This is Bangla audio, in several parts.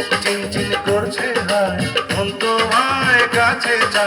বুক চিনচিন করছে হায় মন তোমায় কাছে যা।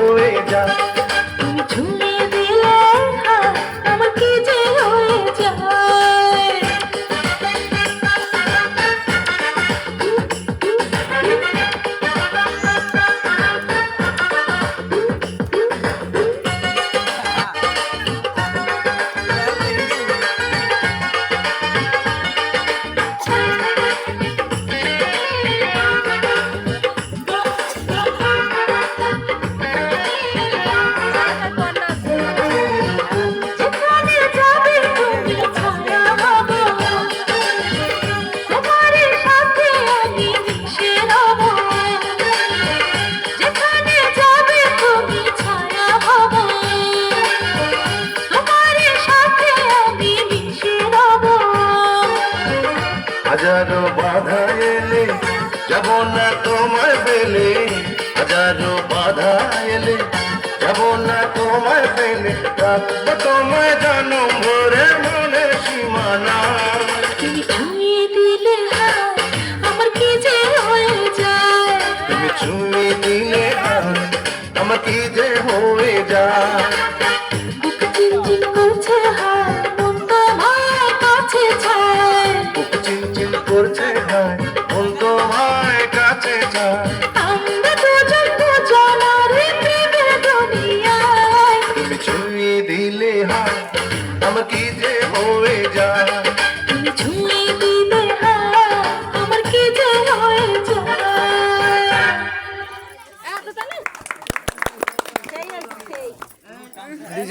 হয়ে যায় হাজারো বাধা এলে যাব না তোমার বেলে হাজারো বাধা এলে যাব না তোমার বেলে তোমার জানো ভরে মনে সীমানা তুমি আমার কি যে দিলে আমার কি যে হয়ে যায়? ਨਾਮ ਕੀਜੇ ਹੋਵੇ ਜਾ